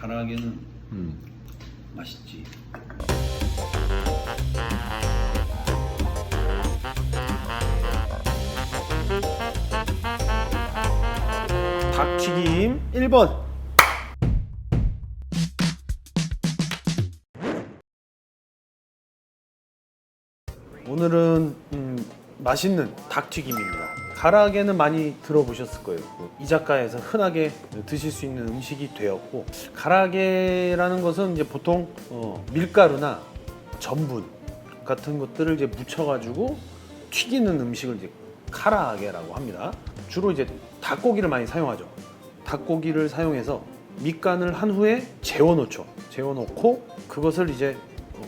가라하게는 음. 맛있지. 닭튀김 1번 오늘은 음, 맛있는 닭튀김입니다. 가라아게는 많이 들어보셨을 거예요. 그 이자카야에서 흔하게 드실 수 있는 음식이 되었고 가라아게라는 것은 이제 보통 어, 밀가루나 전분 같은 것들을 이제 묻혀가지고 튀기는 음식을 이제 카라아게라고 합니다. 주로 이제 닭고기를 많이 사용하죠. 닭고기를 사용해서 밑간을 한 후에 재워놓죠. 재워놓고 그것을 이제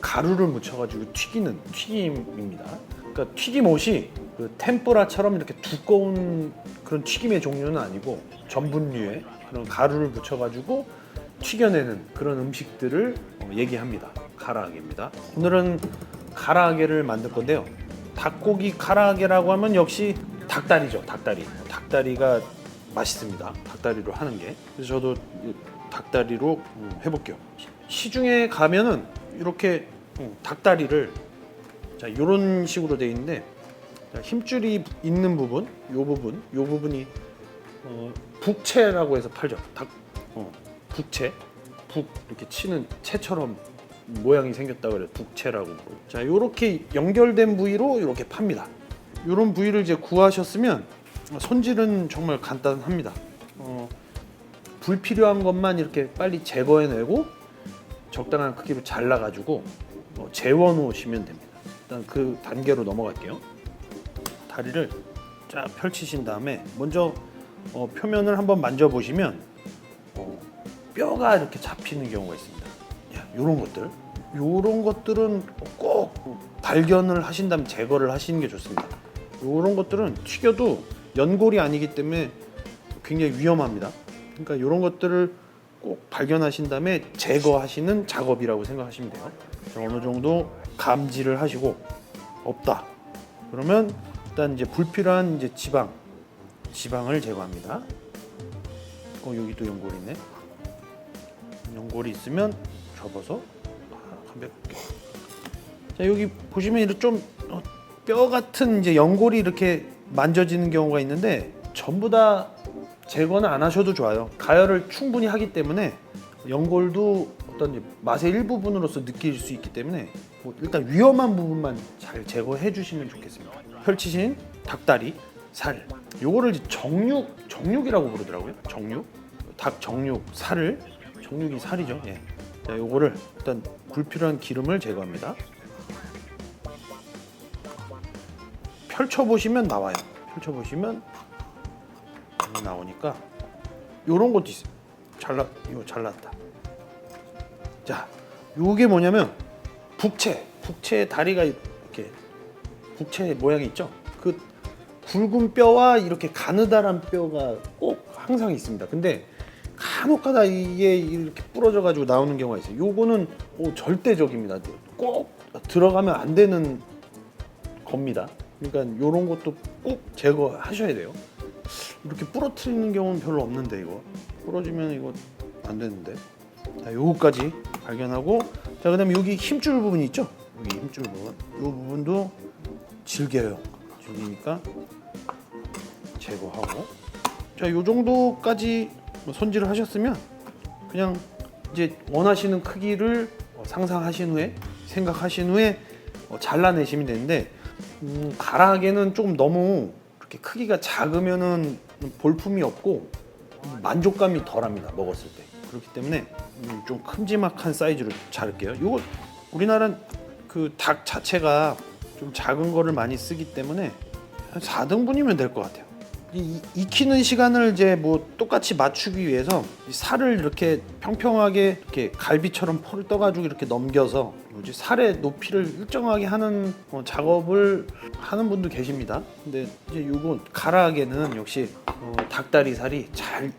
가루를 묻혀가지고 튀기는 튀김입니다. 그러니까 튀김옷이 그 템뿌라처럼 이렇게 두꺼운 그런 튀김의 종류는 아니고 전분류의 그런 가루를 묻혀가지고 튀겨내는 그런 음식들을 어, 얘기합니다. 가라아게입니다. 오늘은 가라아게를 만들 건데요. 닭고기 가라아게라고 하면 역시 닭다리죠. 닭다리. 닭다리가 맛있습니다. 닭다리로 하는 게. 그래서 저도 이 닭다리로 음, 해볼게요. 시중에 가면은 이렇게 음, 닭다리를 자 이런 식으로 돼 있는데 자, 힘줄이 있는 부분, 요 부분, 요 부분이 어, 북채라고 해서 팔죠. 닭, 어, 북채, 북 이렇게 치는 채처럼 모양이 생겼다 그래요. 북채라고. 자, 요렇게 연결된 부위로 이렇게 팝니다. 요런 부위를 이제 구하셨으면 손질은 정말 간단합니다. 어, 불필요한 것만 이렇게 빨리 제거해내고 적당한 크기로 잘라가지고 어, 재워 놓으시면 됩니다. 일단 그 단계로 넘어갈게요. 다리를 쫙 펼치신 다음에 먼저 어, 표면을 한번 만져보시면 어, 뼈가 이렇게 잡히는 경우가 있습니다. 이런 것들, 이런 것들은 꼭 발견을 하신 다음에 제거를 하시는 게 좋습니다. 이런 것들은 튀겨도 연골이 아니기 때문에 굉장히 위험합니다. 그러니까 이런 것들을 꼭 발견하신 다음에 제거하시는 작업이라고 생각하시면 돼요. 자, 어느 정도 감지를 하시고 없다. 그러면 일단 이제 불필요한 이제 지방, 지방을 제거합니다. 어 여기도 연골 있네. 연골이 있으면 접어서 아, 가볍게. 자 여기 보시면 이렇게 좀뼈 같은 이제 연골이 이렇게 만져지는 경우가 있는데 전부 다 제거는 안 하셔도 좋아요. 가열을 충분히 하기 때문에 연골도 어떤 맛의 일부분으로서 느낄 수 있기 때문에 뭐 일단 위험한 부분만 잘 제거해 주시면 좋겠습니다. 펼치신 닭다리, 살, 요거를 정육, 정육이라고 부르더라고요. 정육, 닭 정육, 살을 정육이 살이죠. 예. 자, 요거를 일단 불필요한 기름을 제거합니다. 펼쳐 보시면 나와요. 펼쳐 보시면 나오니까 요런 것도 있어요. 잘라 이거 잘랐다. 자, 요게 뭐냐면 북채, 북채 다리가 북채 모양이 있죠. 그 굵은 뼈와 이렇게 가느다란 뼈가 꼭 항상 있습니다. 근데 간혹가다 이게 이렇게 부러져 가지고 나오는 경우가 있어요. 요거는 오, 절대적입니다. 꼭 들어가면 안 되는 겁니다. 그러니까 요런 것도 꼭 제거하셔야 돼요. 이렇게 부러뜨리는 경우는 별로 없는데 이거 부러지면 이거 안 되는데 자 요거까지 발견하고 자 그다음에 여기 힘줄 부분이 있죠 여기 힘줄 부분 요 부분도 질겨요. 질기니까 제거하고. 자 요 정도까지 뭐 손질을 하셨으면 그냥 이제 원하시는 크기를 어, 상상하신 후에 생각하신 후에 어, 잘라내시면 되는데 음, 가라하게는 조금 너무 이렇게 크기가 작으면은 볼품이 없고 만족감이 덜합니다 먹었을 때. 그렇기 때문에 음, 좀 큼지막한 사이즈로 자를게요. 이거 우리나라 그 닭 자체가 좀 작은 거를 많이 쓰기 때문에 한 4등분이면 될 것 같아요 이, 이- 익히는 시간을 이제 뭐 똑같이 맞추기 위해서 이 살을 이렇게 평평하게 이렇게 갈비처럼 폴을 떠가지고 이렇게 넘겨서 뭐지 살의 높이를 일정하게 하는 어, 작업을 하는 분도 계십니다. 근데 이제 요거 가라하게는 역시 어, 닭다리 살이 잘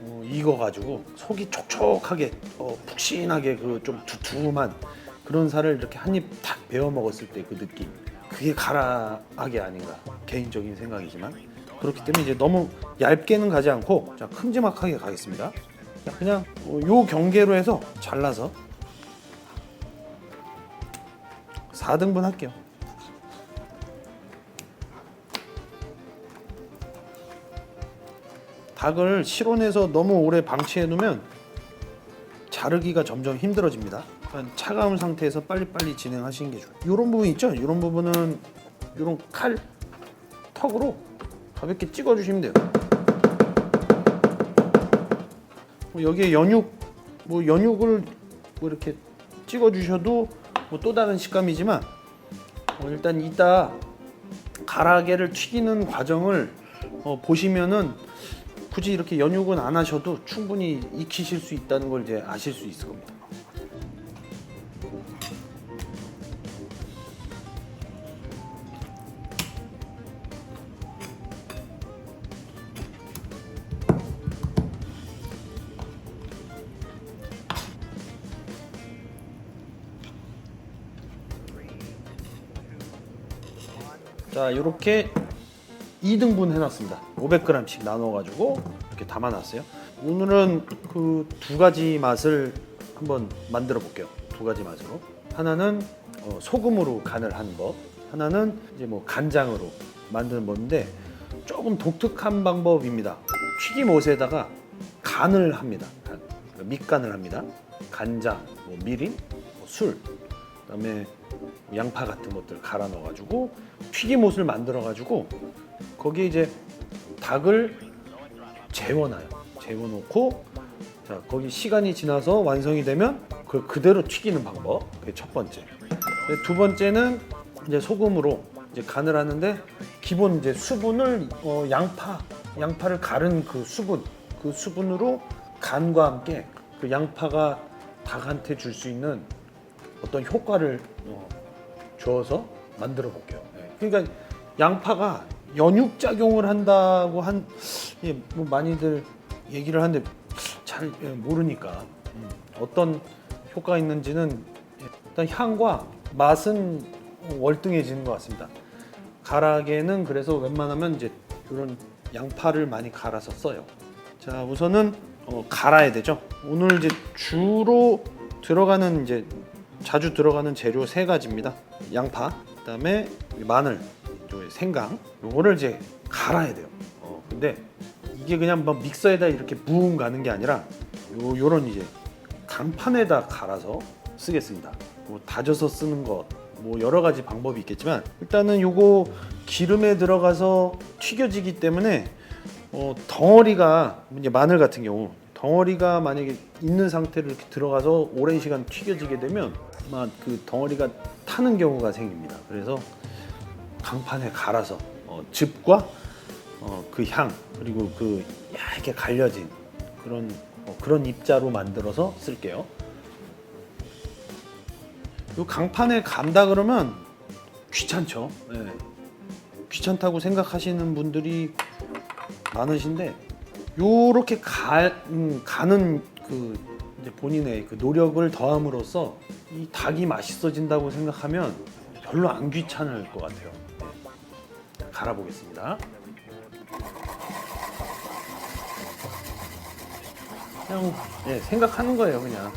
어, 익어가지고 속이 촉촉하게 어, 푹신하게 그 좀 두툼한 그런 살을 이렇게 한 입 탁 베어 먹었을 때 그 느낌 그게 가라하게 아닌가 개인적인 생각이지만 그렇기 때문에 이제 너무 얇게는 가지 않고 자 큼지막하게 가겠습니다. 그냥 어, 요 경계로 해서 잘라서 4등분 할게요. 닭을 실온에서 너무 오래 방치해 놓으면 자르기가 점점 힘들어집니다. 그러니까 차가운 상태에서 빨리빨리 진행하시는 게 좋아요. 이런 부분 있죠? 이런 부분은 이런 칼 턱으로 가볍게 찍어 주시면 돼요. 뭐 여기에 연육 뭐 연육을 뭐 이렇게 찍어 주셔도 뭐 또 다른 식감이지만 어, 일단 이따 가라게를 튀기는 과정을 어, 보시면은 굳이 이렇게 연육은 안 하셔도 충분히 익히실 수 있다는 걸 이제 아실 수 있을 겁니다. 자, 이렇게 2등분 해놨습니다. 500g씩 나눠가지고 이렇게 담아놨어요. 오늘은 그 두 가지 맛을 한번 만들어 볼게요. 두 가지 맛으로. 하나는 어, 소금으로 간을 한 법, 하나는 이제 뭐 간장으로 만드는 법인데 조금 독특한 방법입니다. 튀김옷에다가 간을 합니다. 간. 그러니까 밑간을 합니다. 간장, 뭐 미림, 뭐 술, 그다음에 양파 같은 것들 갈아 넣어가지고 튀김옷을 만들어가지고 거기에 이제 닭을 재워놔요. 재워놓고 자 거기 시간이 지나서 완성이 되면 그걸 그대로 튀기는 방법. 그게 첫 번째. 두 번째는 이제 소금으로 이제 간을 하는데 기본 이제 수분을 어, 양파 양파를 갈은 그 수분 그 수분으로 간과 함께 그 양파가 닭한테 줄 수 있는 어떤 효과를 어, 줘서 만들어 볼게요. 네. 그러니까 양파가 연육 작용을 한다고 한, 예, 뭐 많이들 얘기를 하는데 잘 예, 모르니까 음, 어떤 효과가 있는지는 예, 일단 향과 맛은 월등해지는 것 같습니다. 가락에는 그래서 웬만하면 이제 이런 양파를 많이 갈아서 써요. 자 우선은 어, 갈아야 되죠. 오늘 이제 주로 들어가는 이제 자주 들어가는 재료 세 가지입니다. 양파, 그다음에 마늘, 요 생강. 요거를 이제 갈아야 돼요. 어, 근데 이게 그냥 막 믹서에다 이렇게 부음 가는 게 아니라 요 요런 이제 강판에다 갈아서 쓰겠습니다. 뭐 다져서 쓰는 것, 뭐 여러 가지 방법이 있겠지만 일단은 요거 기름에 들어가서 튀겨지기 때문에 어, 덩어리가 이제 마늘 같은 경우 덩어리가 만약에 있는 상태로 이렇게 들어가서 오랜 시간 튀겨지게 되면 아마 그 덩어리가 타는 경우가 생깁니다. 그래서 강판에 갈아서 어, 즙과 어, 그 향 그리고 그 얇게 갈려진 그런 어, 그런 입자로 만들어서 쓸게요. 요 강판에 간다 그러면 귀찮죠. 예. 귀찮다고 생각하시는 분들이 많으신데 요렇게 가, 음, 가는 그 이제 본인의 그 노력을 더함으로써 이 닭이 맛있어진다고 생각하면 별로 안 귀찮을 것 같아요. 네. 갈아보겠습니다. 그냥 예, 생각하는 거예요, 그냥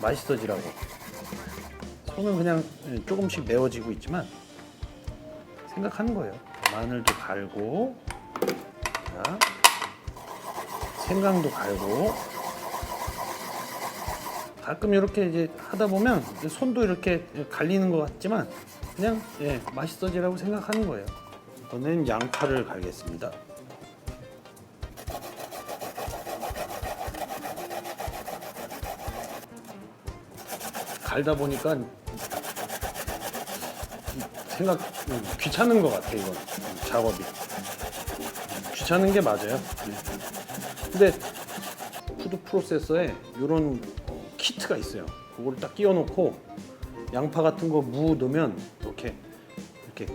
맛있어지라고. 손은 그냥 예, 조금씩 매워지고 있지만 생각하는 거예요. 마늘도 갈고, 자, 생강도 갈고. 가끔 이렇게 이제 하다 보면 손도 이렇게 갈리는 것 같지만 그냥 예, 맛있어지라고 생각하는 거예요. 이번엔 양파를 갈겠습니다. 갈다 보니까 생각 음, 귀찮은 것 같아 이건 작업이 귀찮은 게 맞아요. 네. 근데 푸드 프로세서에 이런 키트가 있어요. 그걸 딱 끼워놓고 양파 같은 거 무 넣으면 이렇게 이렇게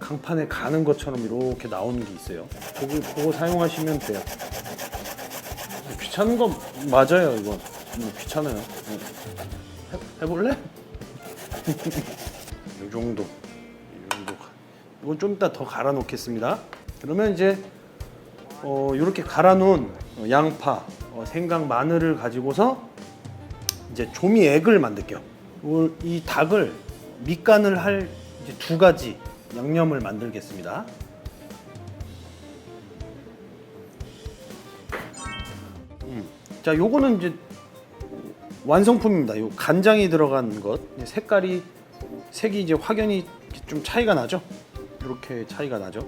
강판에 가는 것처럼 이렇게 나오는 게 있어요. 그거, 그거 사용하시면 돼요. 귀찮은 거 맞아요 이건 음, 귀찮아요. 네. 해, 해볼래? 이 정도. 이 정도. 이건 좀 이따 더 갈아 놓겠습니다. 그러면 이제 어, 이렇게 갈아 놓은 어, 양파, 어, 생강 마늘을 가지고서 이제 조미액을 만들게요. 요- 이 닭을 밑간을 할 두 가지 양념을 만들겠습니다. 음. 자, 요거는 이제 완성품입니다. 요 간장이 들어간 것 색깔이 색이 이제 확연히 좀 차이가 나죠. 이렇게 차이가 나죠.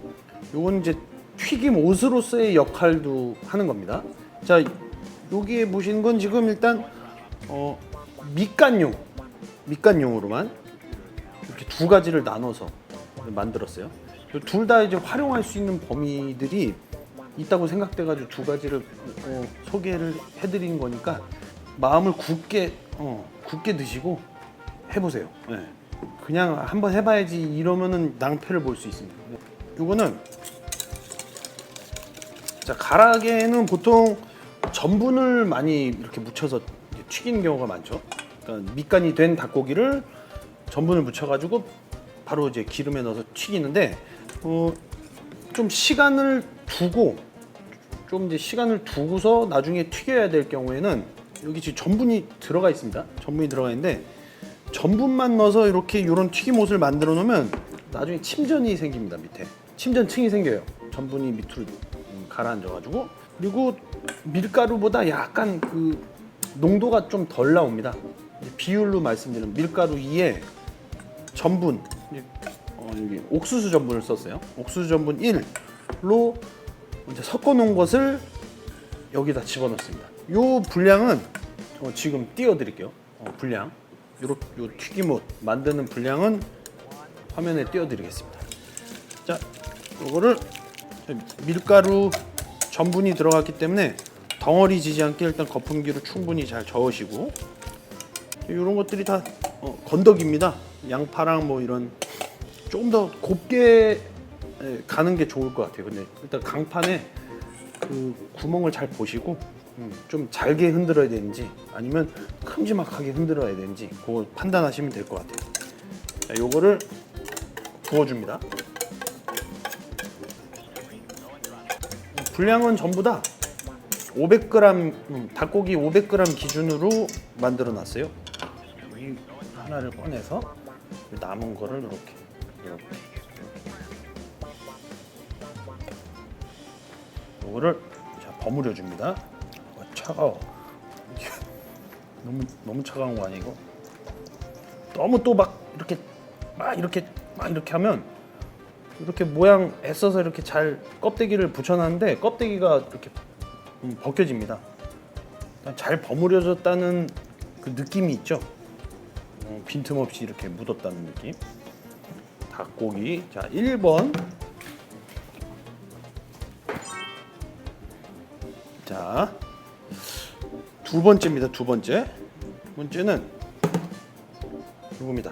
요건 이제 튀김 옷으로서의 역할도 하는 겁니다. 자, 여기에 보시는 건 지금 일단 어, 밑간용, 밑간용으로만 이렇게 두 가지를 나눠서 만들었어요. 둘 다 이제 활용할 수 있는 범위들이 있다고 생각돼가지고 두 가지를 어, 소개를 해드린 거니까 마음을 굳게 어, 굳게 드시고 해보세요. 네. 그냥 한번 해봐야지 이러면은 낭패를 볼 수 있습니다. 이거는 자 가락에는 보통 전분을 많이 이렇게 묻혀서 튀기는 경우가 많죠. 그러니까 밑간이 된 닭고기를 전분을 묻혀가지고 바로 이제 기름에 넣어서 튀기는데 어, 좀 시간을 두고 좀 이제 시간을 두고서 나중에 튀겨야 될 경우에는 여기 지금 전분이 들어가 있습니다. 전분이 들어가 있는데 전분만 넣어서 이렇게 이런 튀김옷을 만들어 놓으면 나중에 침전이 생깁니다 밑에 침전층이 생겨요. 전분이 밑으로 음, 가라앉아가지고 그리고 밀가루보다 약간 그 농도가 좀 덜 나옵니다. 비율로 말씀드리면 밀가루 2에 전분 어, 여기 옥수수 전분을 썼어요. 옥수수 전분 1로 이제 섞어 놓은 것을 여기다 집어넣습니다. 요 분량은 어, 지금 띄워 드릴게요. 어, 분량. 요렇게 요 튀김옷 만드는 분량은 화면에 띄워 드리겠습니다. 자, 요거를 밀가루 전분이 들어갔기 때문에 덩어리 지지 않게 일단 거품기로 충분히 잘 저으시고 이런 것들이 다 어, 건더기입니다. 양파랑 뭐 이런 조금 더 곱게 에, 가는 게 좋을 것 같아요. 근데 일단 강판에 그 구멍을 잘 보시고 음, 좀 잘게 흔들어야 되는지 아니면 큼지막하게 흔들어야 되는지 그거 판단하시면 될 것 같아요. 자, 요거를 부어줍니다. 분량은 전부 다 500g 음, 닭고기 500g 기준으로 만들어 놨어요. 이 하나를 꺼내서 남은 거를 이렇게 이렇게 요거를 자 버무려 줍니다. 어, 차가워. 너무 너무 차가운 거 아니고 너무 또 막 이렇게 막 이렇게 막 이렇게 하면 이렇게 모양 애써서 이렇게 잘 껍데기를 붙여놨는데 껍데기가 이렇게 음, 벗겨집니다. 잘 버무려졌다는 그 느낌이 있죠. 어, 빈틈없이 이렇게 묻었다는 느낌. 닭고기 자 1번 자, 두 번째입니다. 두 번째. 두 번째는 이겁니다.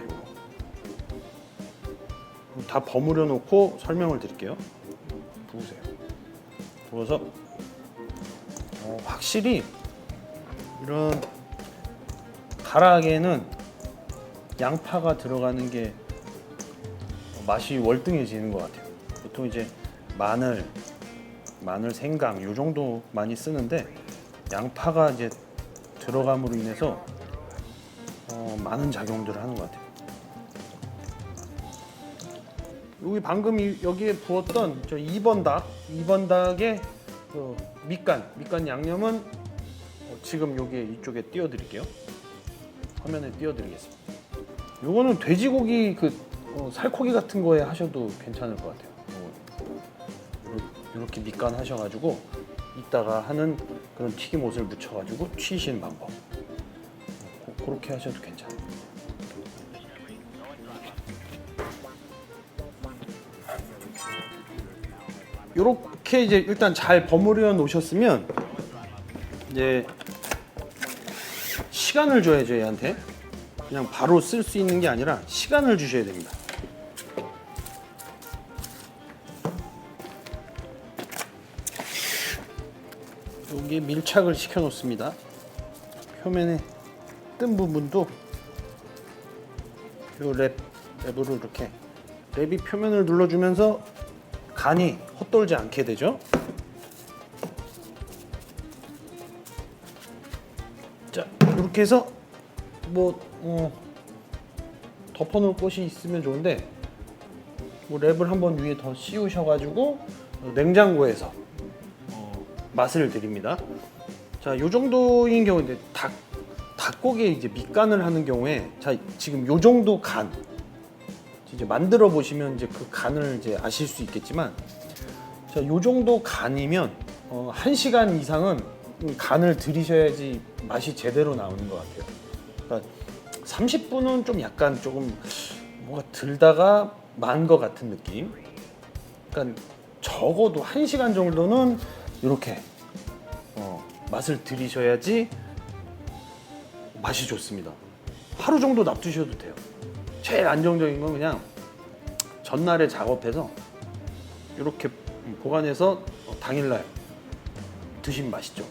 다 버무려 놓고 설명을 드릴게요. 부으세요. 부어서 어, 확실히 이런 가락에는 양파가 들어가는 게 맛이 월등해지는 것 같아요. 보통 이제 마늘, 마늘, 생강 요 정도 많이 쓰는데 양파가 이제 들어감으로 인해서 어, 많은 작용들을 하는 것 같아요. 여기 방금 이- 여기에 부었던 저 2번 닭, 2번 닭의 그 밑간, 밑간 양념은 어, 지금 여기 이쪽에 띄워드릴게요. 화면에 띄워드리겠습니다. 요거는 돼지고기 그 어, 살코기 같은 거에 하셔도 괜찮을 것 같아요. 이렇게 밑간 하셔가지고 이따가 하는 그런 튀김옷을 묻혀가지고 튀시는 방법. 고- 그렇게 하셔도 괜찮아요. 이렇게 이제 일단 잘 버무려 놓으셨으면 이제 시간을 줘야죠 얘한테. 그냥 바로 쓸 수 있는 게 아니라 시간을 주셔야 됩니다. 여기에 밀착을 시켜 놓습니다. 표면에 뜬 부분도 요 랩, 랩으로 이렇게 랩이 표면을 눌러주면서 간이 헛돌지 않게 되죠. 이렇게 해서 뭐 어, 덮어놓을 곳이 있으면 좋은데 뭐 랩을 한번 위에 더 씌우셔가지고 어, 냉장고에서 어, 맛을 드립니다. 자, 요 정도인 경우인데 닭 닭고기에 이제 밑간을 하는 경우에 자 지금 요 정도 간 이제 만들어 보시면 이제 그 간을 이제 아실 수 있겠지만 자, 요 정도 간이면 어, 1시간 이상은 간을 들이셔야지 맛이 제대로 나오는 것 같아요. 그러니까 30분은 좀 약간 조금 뭔가 들다가 만 것 같은 느낌. 그러니까 적어도 1시간 정도는 이렇게 어, 맛을 들이셔야지 맛이 좋습니다. 하루 정도 놔두셔도 돼요. 제일 안정적인 건 그냥 전날에 작업해서 이렇게 보관해서 당일날 드시면 맛있죠.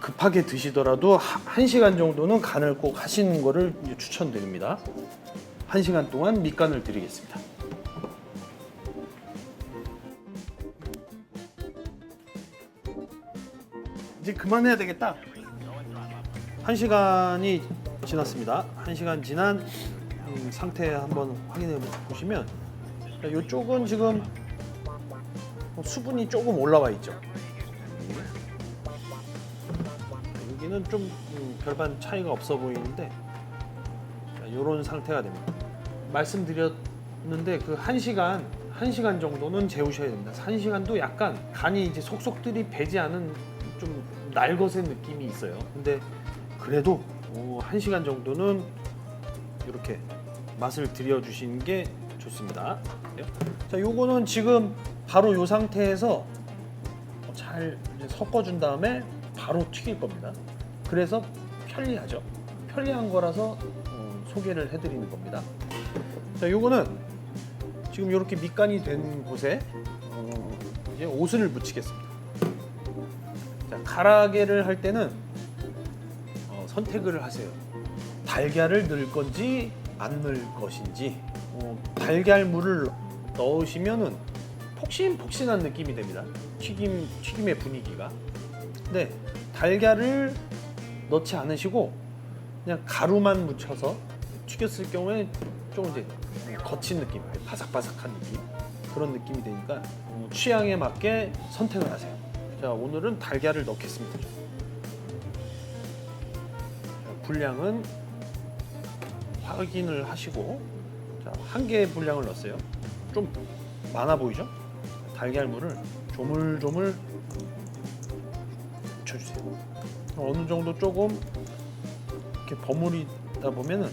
급하게 드시더라도 하- 한 시간 정도는 간을 꼭 하시는 이제 추천드립니다. 한 시간 동안 밑간을 드리겠습니다. 이제 그만해야 되겠다. 한 시간이 지났습니다. 한 시간 지난 음, 상태 한번 확인해 보시면 이쪽은 지금 수분이 조금 올라와 있죠. 여기는 좀 음, 별반 차이가 없어 보이는데 이런 상태가 됩니다. 말씀드렸는데 그한 시간 한 시간 정도는 재우셔야 됩니다. 한 시간도 약간 간이 이제 속속들이 배지 않은 좀 날것의 느낌이 있어요. 근데 그래도 어, 한 시간 정도는 이렇게 맛을 들여주시는 게 좋습니다. 자, 요거는 지금 바로 요 상태에서 잘 섞어준 다음에 바로 튀길 겁니다. 그래서 편리하죠. 편리한 거라서 어, 소개를 해드리는 겁니다. 자, 요거는 지금 이렇게 밑간이 된 곳에 어, 이제 옷을 묻히겠습니다. 자, 가라게를 할 때는 어, 선택을 하세요. 달걀을 넣을 건지 안 넣을 것인지 어, 달걀물을 넣으시면은 폭신폭신한 느낌이 됩니다. 튀김 튀김의 분위기가. 근데 달걀을 넣지 않으시고 그냥 가루만 묻혀서 튀겼을 경우에 좀 이제 거친 느낌, 바삭바삭한 느낌 그런 느낌이 되니까 어, 취향에 맞게 선택을 하세요. 자 오늘은 달걀을 넣겠습니다. 자, 분량은 확인을 하시고 자, 한 개의 분량을 넣었어요. 좀 많아 보이죠? 달걀물을 조물조물 묻혀주세요. 어느 정도 조금 이렇게 버무리다 보면은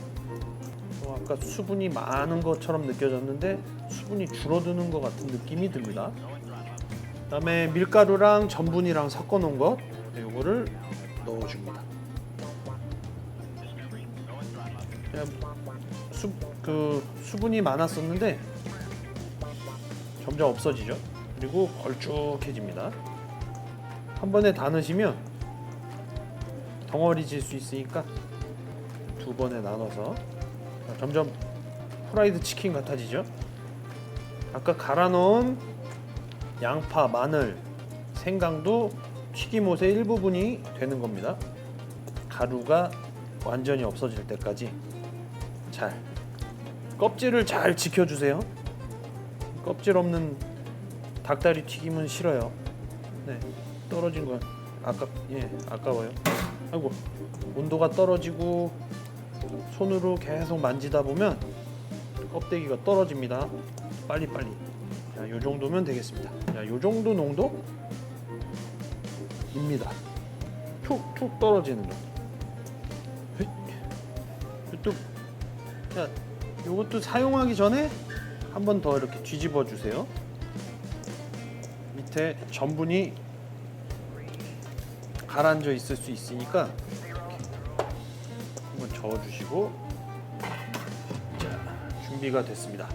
어, 아까 수분이 많은 것처럼 느껴졌는데 수분이 줄어드는 것 같은 느낌이 듭니다. 그다음에 밀가루랑 전분이랑 섞어 놓은 것 이거를 넣어줍니다. 수, 그 수분이 많았었는데 점점 없어지죠. 그리고 걸쭉해집니다. 한 번에 다 넣으시면 덩어리 질 수 있으니까 두 번에 나눠서 자, 점점 프라이드 치킨 같아지죠. 아까 갈아 넣은 양파, 마늘, 생강도 튀김옷의 일부분이 되는 겁니다. 가루가 완전히 없어질 때까지 잘 껍질을 잘 지켜주세요. 껍질 없는 닭다리 튀김은 싫어요. 네, 떨어진 건 아까 예 아까워요. 아이고 온도가 떨어지고 손으로 계속 만지다 보면 껍데기가 떨어집니다. 빨리 빨리. 자, 요 정도면 되겠습니다. 자, 요 정도 농도입니다. 툭툭 떨어지는. 휘. 또, 자, 요것도 사용하기 전에 한 번 더 이렇게 뒤집어 주세요. 밑에 전분이 가라앉아 있을 수 있으니까 한번 저어 주시고 자 준비가 됐습니다.